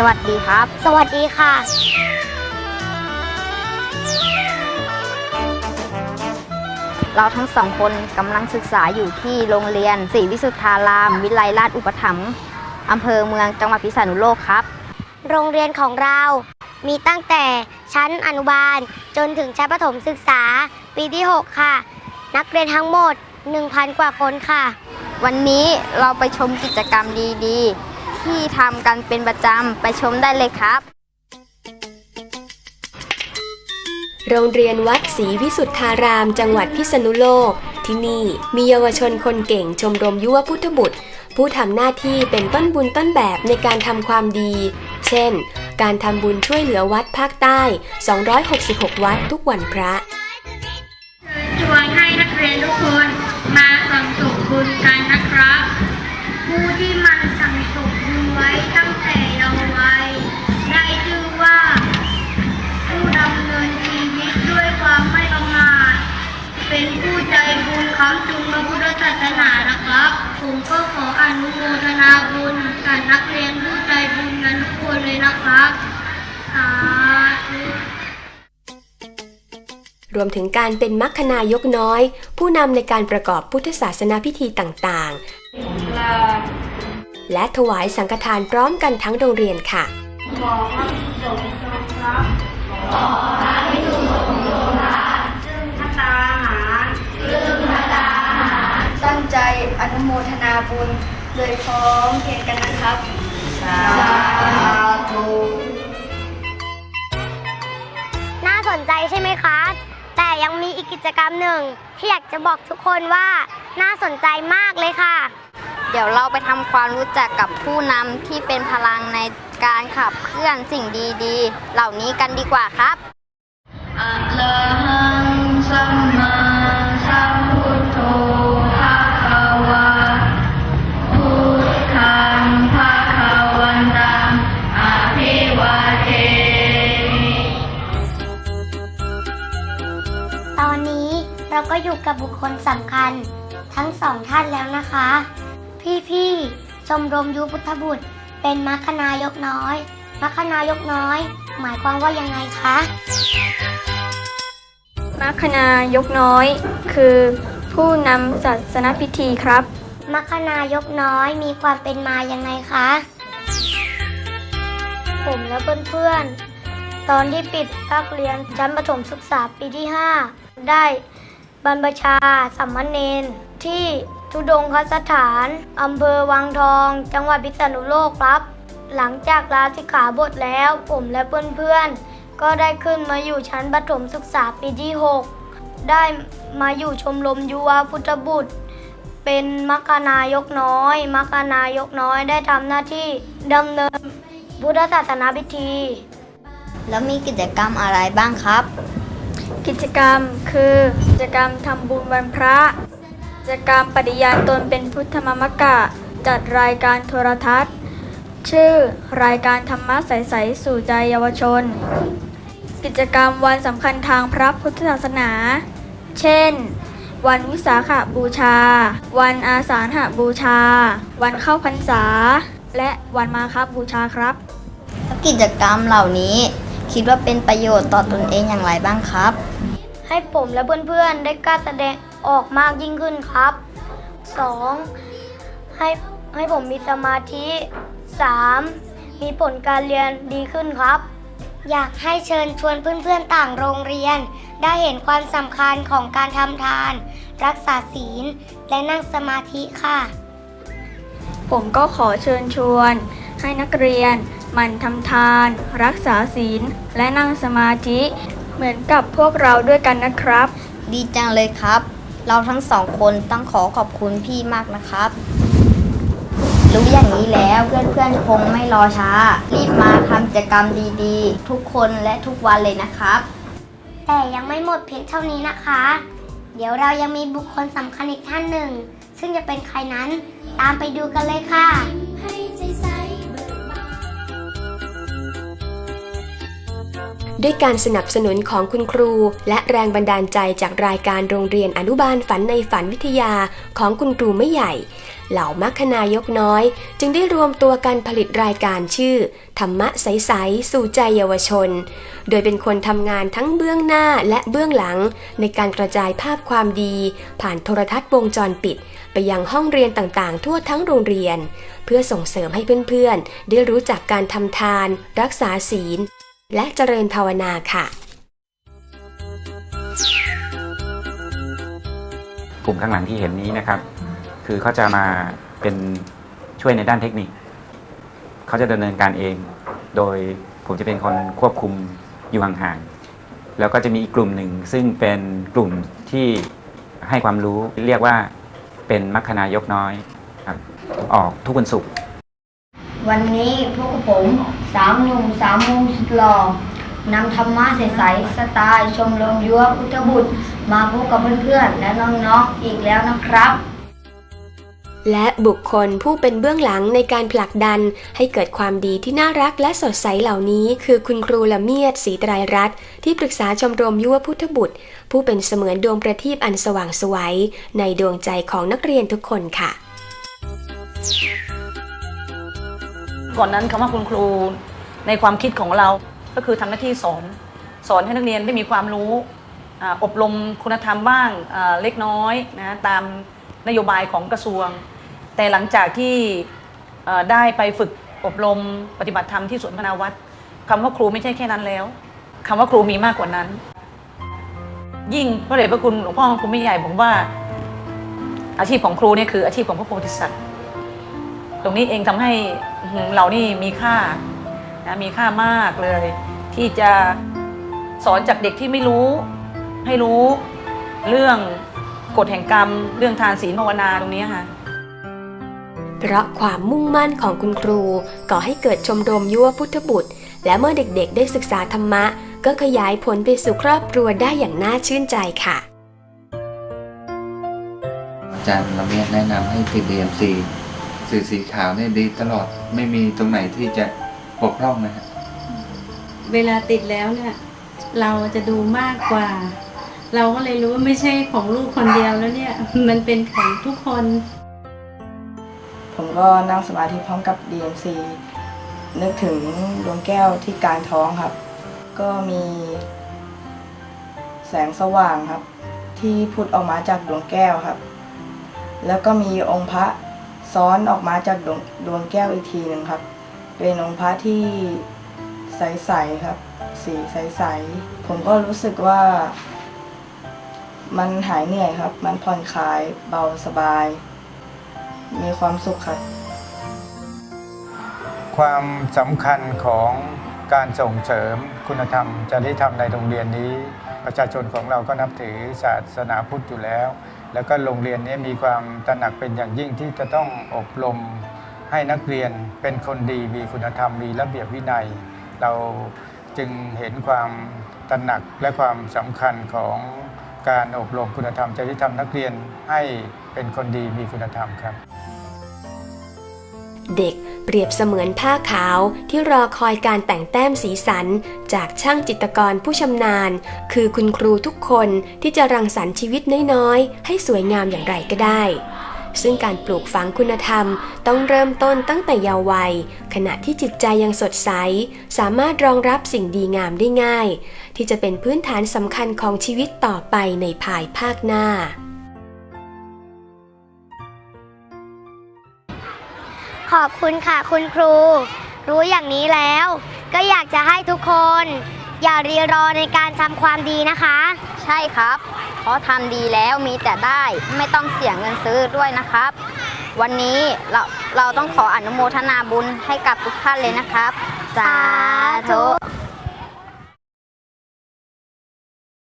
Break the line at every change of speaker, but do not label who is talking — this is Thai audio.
สวัสดีครับ
สวัสดีค่ะ
เราทั้งสองคนกำลังศึกษาอยู่ที่โรงเรียนศรีวิสุทธาราม วิไลราชอุปถัมภ์อำเภอเมืองจังหวัดพิษณุโลกครับ
โรงเรียนของเรามีตั้งแต่ชั้นอนุบาลจนถึงชั้นประถมศึกษา ปีที่ 6 ค่ะ นักเรียนทั้งหมด 1,000 กว่าคนค่ะ
วันนี้เราไปชมกิจกรรมดีๆ ที่ทำกันเป็นประจำ ไปชมได้เลยครับ
โรงเรียนวัดศรีวิสุทธาราม จังหวัดพิษณุโลก ที่นี่มีเยาวชนคนเก่งชมรมยุวพุทธบุตร ผู้ทำหน้าที่เป็นต้นบุญต้นแบบในการทำความดี เช่น การทำบุญช่วยเหลือวัดภาคใต้ 266 วัดทุกวันพระ
ชวนให้นักเรียนทุกคนมาสั่งสมบุญกันนะครับ ผู้ที่มัน เป็นผู้ใจบุญค้ำจุนพระพุทธศาสนานะครับ ผมก็ขออนุโมทนาบุญกับนักเรียนผู้ใจบุญกันทุกคนเลยนะครับสาธุ
รวมถึงการเป็นมัคคณายกน้อย ผู้นำในการประกอบพุทธศาสนาพิธีต่างๆ และถวายสังฆทานพร้อมกันทั้งโรงเรียนค่ะ
ตั้งใจอนุโมทนาบุญโดยพร้อมเพรียงกันนะครับ สาธุ
น่าสนใจใช่ไหมคะแต่ยังมีอีกกิจกรรมหนึ่ง ที่อยากจะบอกทุกคนว่าน่าสนใจมากเลยค่ะ
เดี๋ยวเราไปทำความรู้จักกับผู้นำที่เป็นพลังในการขับเคลื่อนสิ่งดีๆ เหล่านี้กันดีกว่าครับ
อ
ยู่กับบุคคลสำคัญ ทั้งสองท่านแล้วนะคะ พี่ๆชมรมยุพุทธบุตร เป็นมัคคณายกน้อยมัคคณายกน้อย หมายความว่ายังไงคะ
มัคคณายกน้อย คือผู้นำศาสนพิธีครับ
มัคคณายกน้อยมีความเป็นมายังไงคะ ผมและเพื่อนๆตอนที่ปิดภาคเรียนชั้นประถมศึกษาปีที่ 5 ได้ บรรพชาสัมมเนนที่ทุดงคสถานอำเภอวังทอง จังหวัดพิษณุโลกครับ หลังจากลาสิกขาบทแล้วผมและเพื่อนๆ ก็ได้ขึ้นมาอยู่ชั้นประถมศึกษาปีที่ 6 ได้มาอยู่ชมรมยุวพุทธบุตร เป็นมัคคณายกน้อยมัคคณายกน้อยได้ทำหน้าที่ดำเนินพุทธศาสนาพิธี
แล้วมีกิจกรรมอะไรบ้างครับ
กิจกรรมคือ กิจกรรมทำบุญวันพระ กิจกรรมปฏิญาณตนเป็นพุทธมามกะ จัดรายการโทรทัศน์ ชื่อรายการธรรมะใสๆสู่ใจเยาวชน กิจกรรมวันสำคัญทางพระพุทธศาสนา เช่น วันวิสาขบูชา วันอาสาฬหบูชา วันเข้าพรรษา และวันมาคบูชาครับ
กิจกรรมเหล่านี้ คิดว่าเป็นประโยชน์ต่อตนเองอย่างไรบ้างครับ
ให้ผมและเพื่อนๆได้กล้าแสดงออกมากยิ่งขึ้นครับ 2. ให้ให้ผมมีสมาธิ 3. มีผลการเรียนดีขึ้นครับ อยากให้เชิญชวนเพื่อนๆต่างโรงเรียน ได้เห็นความสำคัญของการทำทาน รักษาศีล และนั่งสมาธิค่ะ
ผมก็ขอเชิญชวน ให้นักเรียนห มั่นทำทาน รักษาศีล และนั่งสมาธิ เหมือนกับพวกเราด้วยกันนะครับ
ดีจังเลยครับ เราทั้งสองคนต้องขอขอบคุณพี่มากนะครับ รู้อย่างนี้แล้วเพื่อนๆคงไม่รอช้า รีบมาทำกิจกรรมดีๆ ทุกคนและทุกวันเลยนะครับ
แต่ยังไม่หมดเพียงเท่านี้นะคะ เดี๋ยวเรายังมีบุคคลสำคัญอีกท่านหนึ่ง ซึ่งจะเป็นใครนั้นตามไปดูกันเลยค่ะ
ด้วยการสนับสนุนของคุณครู และแรงบันดาลใจจากรายการโรงเรียนอนุบาลฝันในฝันวิทยาของคุณครูไม่ใหญ่ เหล่ามัคคนายกน้อย จึงได้รวมตัวกันผลิตรายการชื่อ ธรรมะใสๆสู่ใจเยาวชน โดยเป็นคนทำงานทั้งเบื้องหน้าและเบื้องหลัง ในการกระจายภาพความดี ผ่านโทรทัศน์วงจรปิด ไปยังห้องเรียนต่างๆ ทั่วทั้งโรงเรียน เพื่อส่งเสริมให้เพื่อนๆ ได้รู้จักการทำทาน รักษาศีล และเจริญภาวนาค่ะ
กลุ่มข้างหลังที่เห็นนี้นะครับ คือเขาจะมาเป็นช่วยในด้านเทคนิค เขาจะดำเนินการเอง โดยผมจะเป็นคนควบคุมอยู่ห่างๆแล้วก็จะมีอีกกลุ่มหนึ่ง ซึ่งเป็นกลุ่มที่ให้ความรู้เรียกว่าเป็นมัคคณายกน้อยครับออกทุกวันศุกร์
วันนี้พวกผม สามหนุ่มสามมุมสุดหล่อนำธรรมะใสๆสไตล์ชมรมยุวพุทธบุตร มาพบกับเพื่อนๆ และน้องๆอีกแล้วนะครับ
และบุคคลผู้เป็นเบื้องหลังในการผลักดันให้เกิดความดีที่น่ารักและสดใสเหล่านี้ คือคุณครูละเมียดศรีไตรรัตน์ที่ปรึกษาชมรมยุวพุทธบุตร ผู้เป็นเสมือนดวงประทีปอันสว่างสวัยในดวงใจของนักเรียนทุกคนค่ะ
ก่อนนั้นคำว่าคุณครูในความคิดของเราก็คือทำหน้าที่สอน สอนให้นักเรียนได้มีความรู้ออบรมคุณธรรมบ้างเล็กน้อยนะตามนโยบายของกระทรวง แต่หลังจากที่ได้ไปฝึกอบรมปฏิบัติธรรมที่สวนพนาวัดคำว่าครูไม่ใช่แค่นั้นแล้วคำว่าครูมีมากกว่านั้น ยิ่งพระเดชพระคุณหลวงพ่อครูไม่ใหญ่ผมว่า อาชีพของครูเนี่ยคืออาชีพของพระโพธิสัตว์ ตรงนี้เองทำให้อื้อหือเรานี่มีค่านะมีค่ามากเลย ที่จะสอนจากเด็กที่ไม่รู้ ให้รู้เรื่องกฎแห่งกรรม เรื่องทานศีลภาวนาตรงนี้ค่ะ
เพราะความมุ่งมั่นของคุณครูก่อให้เกิดชมรมยุวพุทธบุตร และเมื่อเด็กๆ ได้ศึกษาธรรมะ ก็ขยายผลไปสู่ครอบครัวได้อย่างน่าชื่นใจค่ะ
อาจารย์ละเมียดแนะนำให้ติด DMC สื่อสีขาวเนี่ยดีตลอดไม่มีตรงไหนที่จะบกพร่องนะฮะ
เวลาติดแล้วเนี่ย เราจะดูมากกว่า เราก็เลยรู้ว่าไม่ใช่ของลูกคนเดียวแล้วเนี่ย มันเป็นของทุกคน
ผมก็นั่งสมาธิพร้อมกับ DMC นึกถึงดวงแก้วที่กลางท้องครับ ก็มีแสงสว่างครับ ที่พุดออกมาจากดวงแก้วครับ แล้วก็มีองค์พระ ซ้อนออกมาจากดวงดวงแก้วอีกทีหนึ่งครับ เป็นองค์พระที่ใสๆครับ สีใสๆผมก็รู้สึกว่า มันหายเหนื่อยครับ มันผ่อนคลายเบาสบาย มีความสุขครับ
ความสำคัญของการส่งเสริมคุณธรรมจริยธรรมในโรงเรียนนี้ ประชาชนของเราก็นับถือศาสนาพุทธอยู่แล้ว แล้วก็โรงเรียนนี้มีความตระหนักเป็นอย่างยิ่งที่จะต้องอบรมให้นักเรียนเป็นคนดีมีคุณธรรมมีระเบียบวินัย เราจึงเห็นความตระหนักและความสำคัญของการอบรมคุณธรรมจริยธรรมนักเรียนให้เป็นคนดีมีคุณธรรมครับ
เด็กเปรียบเสมือนผ้าขาวที่รอคอยการแต่งแต้มสีสัน จากช่างจิตรกรผู้ชำนาญ คือคุณครูทุกคนที่จะรังสรรค์ชีวิตน้อยๆ ให้สวยงามอย่างไรก็ได้ ซึ่งการปลูกฝังคุณธรรมต้องเริ่มต้นตั้งแต่เยาว์วัย ขณะที่จิตใจยังสดใส สามารถรองรับสิ่งดีงามได้ง่าย ที่จะเป็นพื้นฐานสำคัญของชีวิตต่อไปในภายภาคหน้า
ขอบคุณค่ะคุณครู รู้อย่างนี้แล้ว ก็อยากจะให้ทุกคน อย่ารีรอในการทำความดีนะคะ
ใช่ครับ เพราะทำดีแล้วมีแต่ได้ไม่ต้องเสียเงินซื้อด้วยนะครับ วันนี้เราเราต้องขออนุโมทนาบุญให้กับทุกท่านเลยนะครับ สาธุ